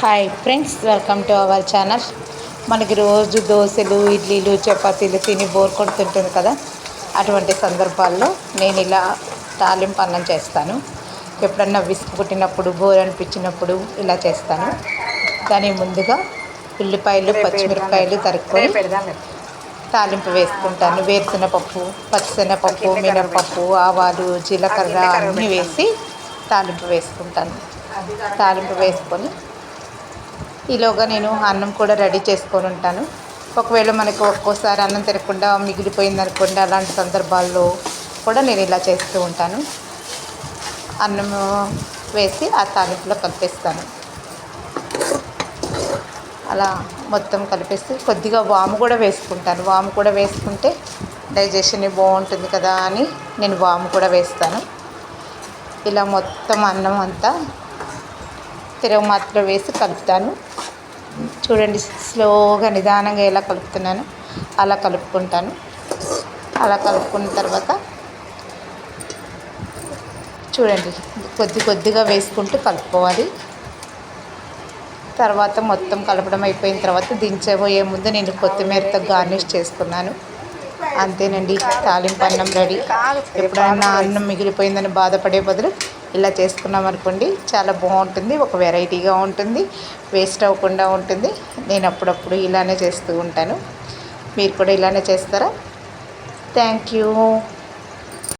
Hi friends welcome to our channel మనకి రోజు దోశలు ఇడ్లీలు చపాతీలు తిని బోర్ కొడుతుంటుంది కదా? అటువంటి సందర్భాల్లో నేను ఇలా తాలింపు అన్నం చేస్తాను. ఎప్పుడన్నా విసుగు పుట్టినప్పుడు బోర్ అనిపించినప్పుడు ఇలా చేస్తాను. దాని ముందుగా ఉల్లిపాయలు పచ్చిమిరపకాయలు తరుక్కొని తాలింపు వేసుకుంటాను. వేరుశనగపప్పు పచ్చిశనగపప్పు మినపప్పు ఆవాలు జీలకర్ర అన్నీ వేసి తాలింపు వేసుకుంటాను. తాలింపు వేసుకొని ఈలోగా నేను అన్నం కూడా రెడీ చేసుకొని ఉంటాను. ఒకవేళ మనకు ఒక్కోసారి అన్నం తినకుండా మిగిలిపోయింది అనుకోండి అలాంటి సందర్భాల్లో కూడా నేను ఇలా చేస్తూ ఉంటాను. అన్నం వేసి ఆ తాలింపులో కలిపేస్తాను. అలా మొత్తం కలిపేసి కొద్దిగా వాము కూడా వేసుకుంటాను. వాము కూడా వేసుకుంటే డైజెషన్ బాగుంటుంది కదా అని నేను వాము కూడా వేస్తాను. ఇలా మొత్తం అన్నం అంతా తిరగమాతలో వేసి కలుపుతాను. చూడండి స్లోగా నిదానంగా ఎలా కలుపుతున్నాను అలా కలుపుకుంటాను. అలా కలుపుకున్న తర్వాత చూడండి కొద్ది కొద్దిగా వేసుకుంటూ కలుపుకోవాలి. తర్వాత మొత్తం కలపడం అయిపోయిన తర్వాత దించబోయే ముందు నేను కొత్తిమీరతో గార్నిష్ చేసుకున్నాను. అంతేనండి తాలింపు అన్నం రెడీ. ఎప్పుడైనా అన్నం మిగిలిపోయిందని బాధపడే బదులు ఇలా చేసుకున్నాం అనుకోండి చాలా బాగుంటుంది ఒక వెరైటీగా ఉంటుంది వేస్ట్ అవ్వకుండా ఉంటుంది. నేను అప్పుడప్పుడు ఇలానే చేస్తూ ఉంటాను. మీరు కూడా ఇలానే చేస్తారా? Thank you.